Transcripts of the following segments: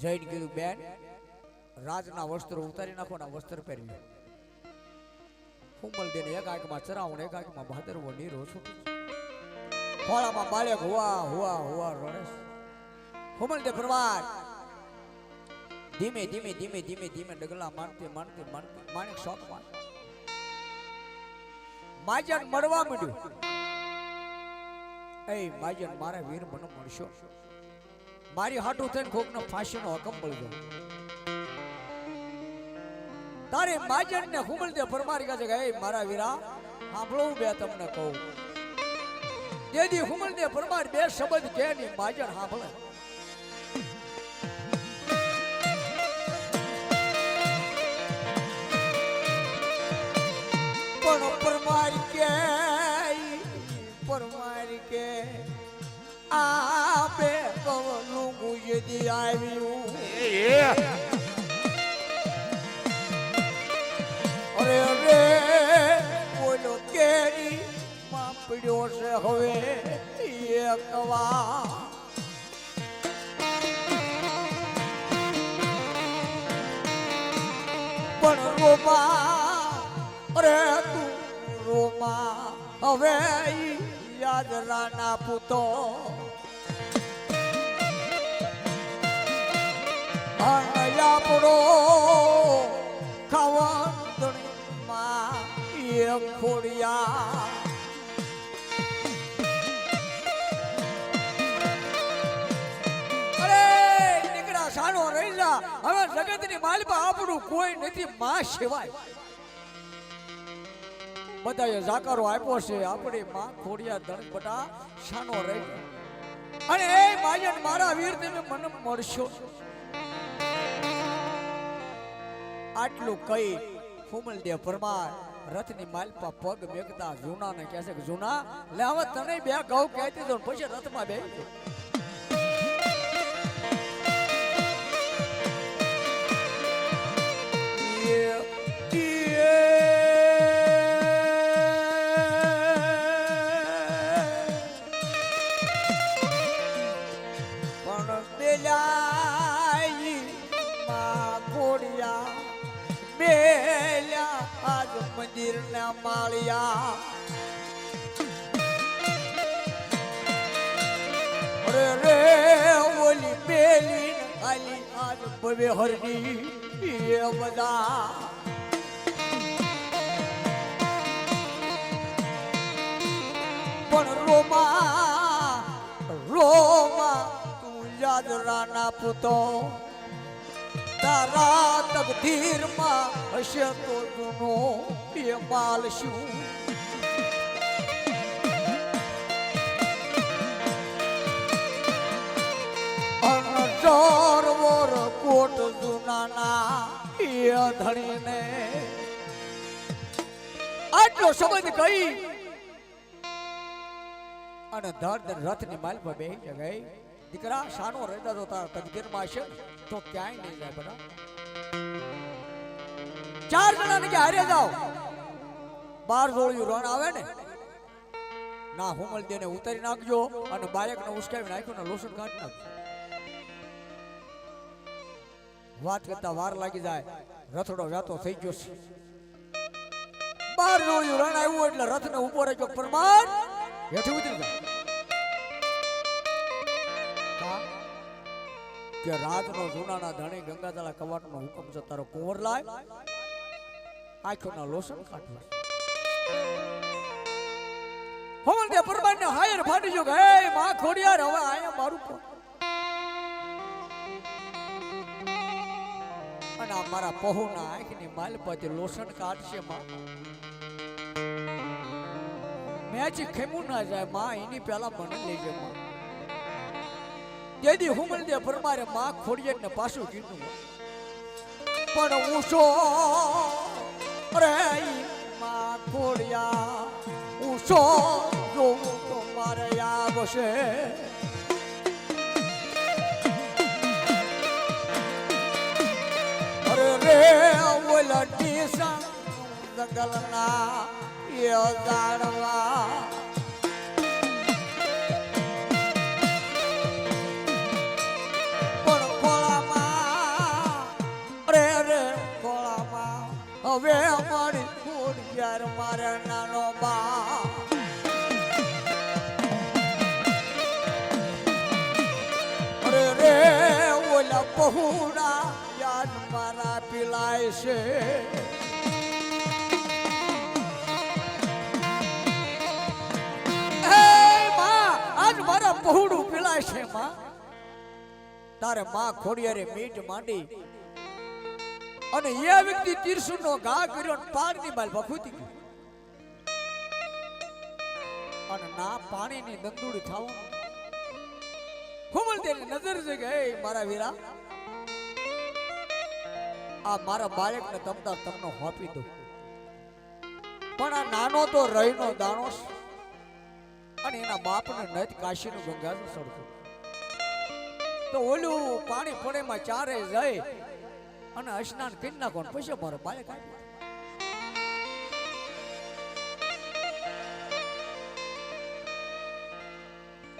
જઈને કીધું, બેન, રાજના વસ્ત્ર ઉતારી નાખો ને વસ્ત્ર પહેરી લો ફૂમલ દેને એક આંખમાં ચરાવણ એક આંખમાં ભાદરવો નીરો છૂટી ખોળામાં બાળક હુવા હુવા હુવા રડે ફૂમલ દે પરવાર ધીમે ધીમે ધીમે ધીમે ધીમે ડગલા માનતી માનતી માનતી માણેક શોખમાં માજન મળવા મળ્યું એ, માજન મારા વીર મને મળશો. મારી હાટું થઈને કોકનો ફાંસીનો હકમ મળજો તારે માજન ને હુમલ દે ફરમારી કાજે કે મારા વીરા, સાંભળો બે તમને કહું. દેદી હુમલ દે ફરમાર બે શબ્દ કે ની માજન સાંભળે. પણ પરમાર કે પરમાર કે, આ આવ્યું અરે અરે બોલો કેરી માં પડ્યો છે હવે. એક વાર. પણ રોમા, અરે રોમા, હવે યાદ રાના પૂતો આપણો ખાવા એક ખોડિયા સાનો રહી જા હવે જગતની માલિપા આપણું કોઈ નથી, માં સિવાય. બધાએ જાકારો આપ્યો છે, આપણી માં ખોડિયા ધણ બટા સાનો રહી અને એ માજન મારા વીર તમે મને મળશો. આટલું કઈ ફુમલ દે પરમાર રથની માલપા પગ મેકતા જૂના ને કહે છે કે, જૂના, લે હવે તને બે ઘઉં કહેતી દો પછી રથમાં બે પણ માળિયા અરે રે, ઓલી બેલી ખાલી આજ બવે હરની એ બધા. પણ રોમા રોમા, તું યાદ રાના પૂતો. તારા તકદીરમાં હશે તો જૂનો એ શું? અણજોર વોર કોટ અને રથની માલ બેહી જગાઈ દીકરા, શાનો રહેતા તો તારા હશે, તો ક્યાંય નહીં જાય બધા ચાર જણાને કે હારે જાઓ. બાર જોડિયું રણ આવે ને, ના હુમલ દેને ઉતારી નાખજો અને બાળકને ઉસકાવી નાખ્યો ને લોસણ કાઢી નાખજો. વાત કરતા વાર લાગી જાય, રથડો વ્યાતો થઈ ગયો છે. બાર જોડિયું રણ આવ્યું એટલે રથને ઊભો રાખ્યો પરમાર હેઠે ઉતરી જા કે રાતનો જૂનાના ધણી ગંગાધરા કવાટનો હુકમ છે, તારો કુંવર લાય. આંખોના લોસન કાઢવા હવલ દે પરમારને હાયર ફાટી જો હે, માં ખોડિયાર, હવે આયા મારું કો અને આ મારા પહોના આંખની માલપતિ લોસન કાઢશે, માં. મેચ ખેમું ના જાય, માં, એની પહેલા મને લેજે, માં. જેદી હુમલ દે ફરમારે માં ખોડિયર ને પાછું કીધું. પણ ઊંચો રે માં ખોડિયા ઊંચો જોવું તો મારે આવશે. અરે રે ઓલા ટીસા જંગલના એ જાણવા હવે અમારી ખોડિયાર મારા નાનો બા. અરે રે, ઓલા પહોળા યાદ મારા પીલાય છે. મારા પહોળું પીલાય છે, માં. તારે માં ખોડિયારે મીટ માંડી અને એ વ્યક્તિ તીરસુર નો ઘા કર્યો પારની બાલ ભખુતી ગઈ. અને ના પાણીની દંદુડી થાવાનું ખુમલ તેની નજર છે કે "એ મારા વીરા, આ મારા બાળકને તમતા તમને હોપી દો. પણ આ નાનો તો રહીનો દાણો અને એના બાપને નદ કાશીનું ગંગાનું સડતું તો ઓલું પાણી પડેમાં ચારે જાય. અને સ્નાન કરી નાખો પછી મારો બાળક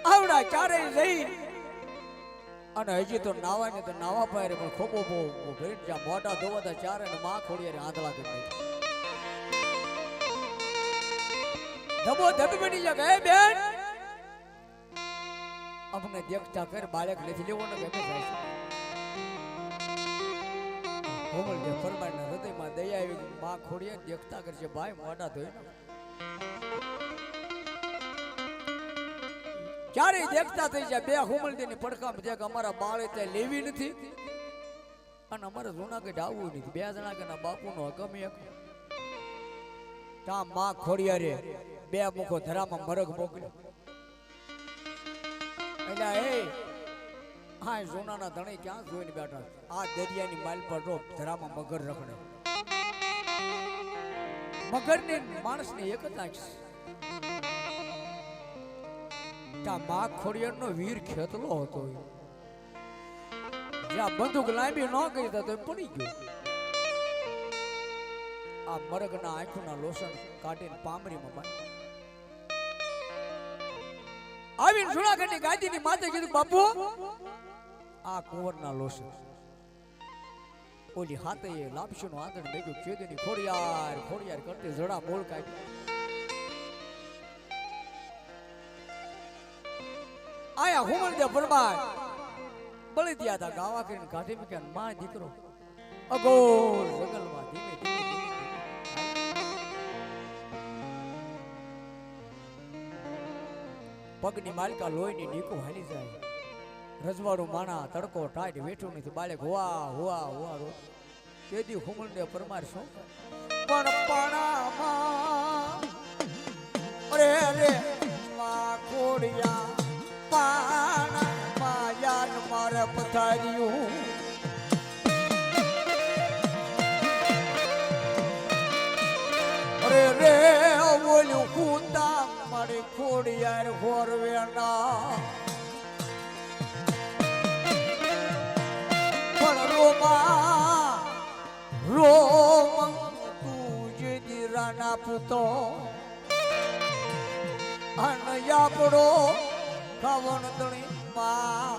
આવડા ચારે જઈ અને હજી તો નાવા ને તો નાવા પાયરે પણ ખોબો બહુ ભેટ જ્યાં મોટા ધોવાતા ચારે ને માં ખોડીએ આંધળા કરી. ધબો ધબી બની જાય હે બેન! અમને દેખતા કર બાળક નથી લેવો ને ગમે જાય છે કોમલ જે ફરમાઈના હૃદયમાં દયા આવી માં ખોડીએ દેખતા કરશે ભાઈ મોઢા ધોઈ નાખ. ક્યારેય દેખતા થઈ જાય, બે હુમલતીની પડખામાં જે કે અમારા બાળે ત્યાં લેવી નથી. અને અમારે જુનાગઢ આવવું નથી. બે જણા કે બાપુ બાપુનો હકમ એક. ત્યાં માં ખોડિયારે બે મુખો ધરામાં મરગ મોકલ્યો. હા એ સોનાના ધણી ક્યાં જોઈને બેઠા? આ દરિયાની માલ પર રોપ, ધરામાં મગર રખડે. મગરની માણસની એક જ છે ત્યાં મા ખોડિયારનો વીર ખેતલો હતો. જ્યાં બંદૂક લાંબી ન કરી તો પડી ગયો. આ મરગના આંખોના લોસણ કાઢીને પામરીમાં બાંધી આવીને જુનાગઢની ગાદીની માથે કીધું, બાપુ આ કુંવરના લોશે. ઓલી હાથે એ નું આંધણ મેગ્યું ખેદની ખોડિયાર ખોડિયાર કરતી જડા બોલ કાઢી. આયા હુમણ દે પરમાર બળી દિયા તા ગાવા કરીને કાઢી મૂક્યા માં દીકરો અગોર જંગલમાં ધીમે ધીમે. પગની માલકા લોહીની નીકું હાલી જાય. રજવાડું, માણા, તડકો, ટાઈટ, વેઠું નથી. બાળક હોવા હોવા હોવા રો તેથી હુમણ દે પરમાર શું પણ પાણામાં, અરે માં ખોડિયા દીરાના પૂતો અને આપણો ખવણ દણી માં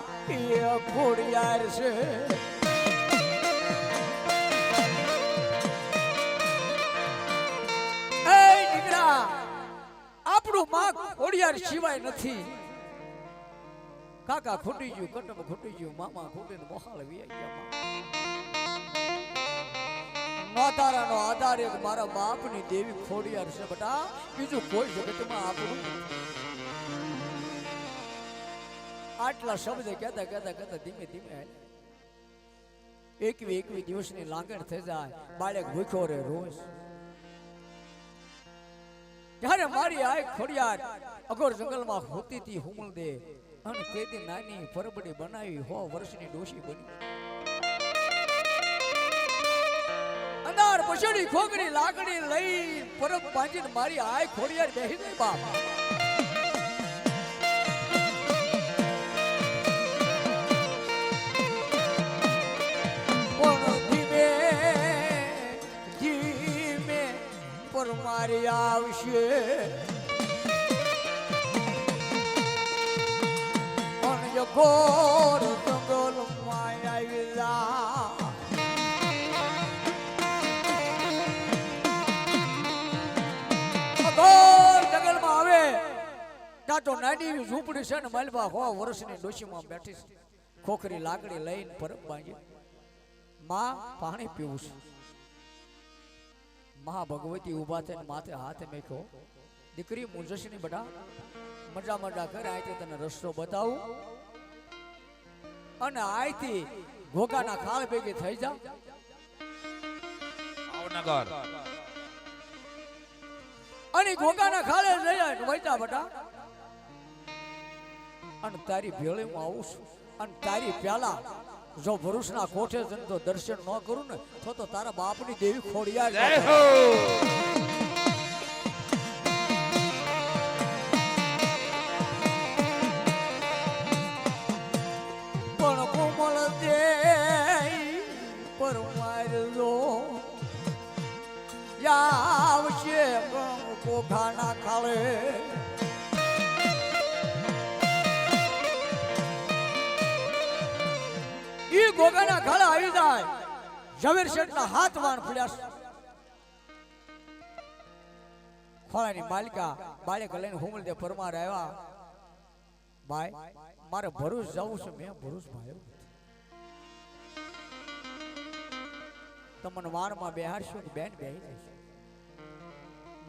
છે. આપણું માં ખોડિયાર સિવાય નથી. કાકા ખૂટી ગયું, કટમ ખૂટી ગયું, મામા ખૂટીને મોહાળ વી ગયા. નોતારા નો આધાર એક મારા બાપની દેવી ખોડિયાર છે બટા. બીજું કોઈ જગતમાં આપણું આટલા શબ્દ કહેતા કહેતા કહેતા ધીમે ધીમે એકવી એકવી દિવસની લાગણ થઈ જાય. બાળક ભૂખ્યો રે રોજ. ત્યારે મારી આય ખોડિયાર અગોર જંગલમાં હોતી હતી હુમલ દે અને તેથી નાની ફરબડી બનાવી હો વર્ષની ડોશી બની. અંધાર પછડી ખોગડી લાકડી લઈ પરબ પાંજીને મારી આય ખોડિયાર બેહી ગઈ બાપ. મારી આવશે. પણ જો તો નાની ઝૂંપડી છે ને માલબા હો વર્ષની ડોશીમાં બેઠી છે. ખોખરી લાકડી લઈને પરબ બાંધી. માં પાણી પીવું છું. મહા ભગવતી ઊભા થઈને માથે હાથ મેખ્યો. દીકરી મુંજસની બટા મજા મજા કરે અહીંથી તને રસ્તો બતાવું. અને અહીંથી ઘોઘાના ખાલ ભેગી થઈ જા. ભાવનગર. અને ઘોઘાના ખાલે જઈ જાય વૈતા બટા અને તારી ભેળીમાં આવું છું. અને તારી પ્યાલા જો ભરૂચના કોઠે જઈને તો દર્શન ન કરું ને તો તો તારા બાપની દેવી ખોડિયા. હો! પણ કોમળ દે પરમારજો આવશે કોખાના ખાળે ગોગાના ખાળે આવી જાય. ઝવેર શેઠના હાથ વાણ પડ્યા ખોળાની માલિકા બાળે લઈને હુમલ દે પરમાર આવ્યા. ભાઈ, મારે ભરૂચ જવું છે. મેં ભરૂચ ભાઈ તમને વારમાં બેહાડશો કે બેન બેહી જશે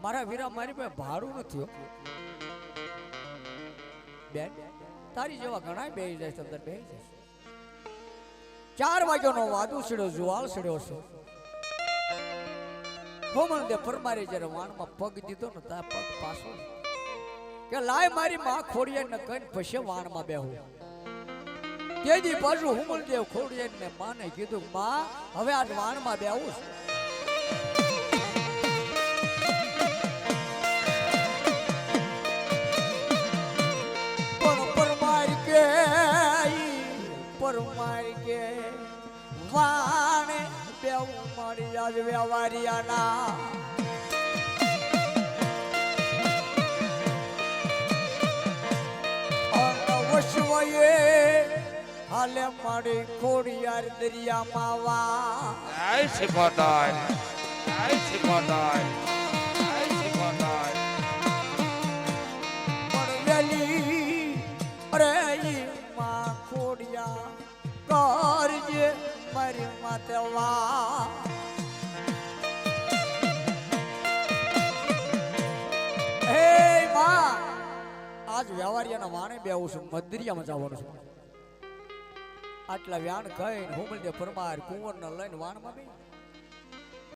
મારા વીરા મારી પાસે ભાડું નથી બેન, તારી જેવા ઘણા બેહી જાય અંદર બેહી જશે ચાર વાગ્યાનો વાદુ સડ્યો જુવાલ સડ્યો છે. દે પરમારે જ્યારે વાણમાં પગ દીધો ને ત્યાં પગ પાછો કે લાય મારી માં ખોડિયા ને કઈ પછી વાણમાં બેહું. તેજી પાછું હુમલદેવ દેવ ખોડિયાર ને માને કીધું, માં, હવે આ વાણમાં બેહું છે. પરમાર કે વાણે બે મારી આજ વ્યવહારિયાના. વશવયે હાલે મારી ખોડિયાર દરિયા માવા જય શિકોતર જય શિકોતર જય શિકોતર પણ વેલી અરે મારી માતે વા હે માં આજ વ્યવહારિયાના વાણે બેવું છું મદરિયામાં જવાનું છું આટલા વ્યાણ કહીને હુમલદે ફરમાર કુંવરને લઈને વાણમાં બે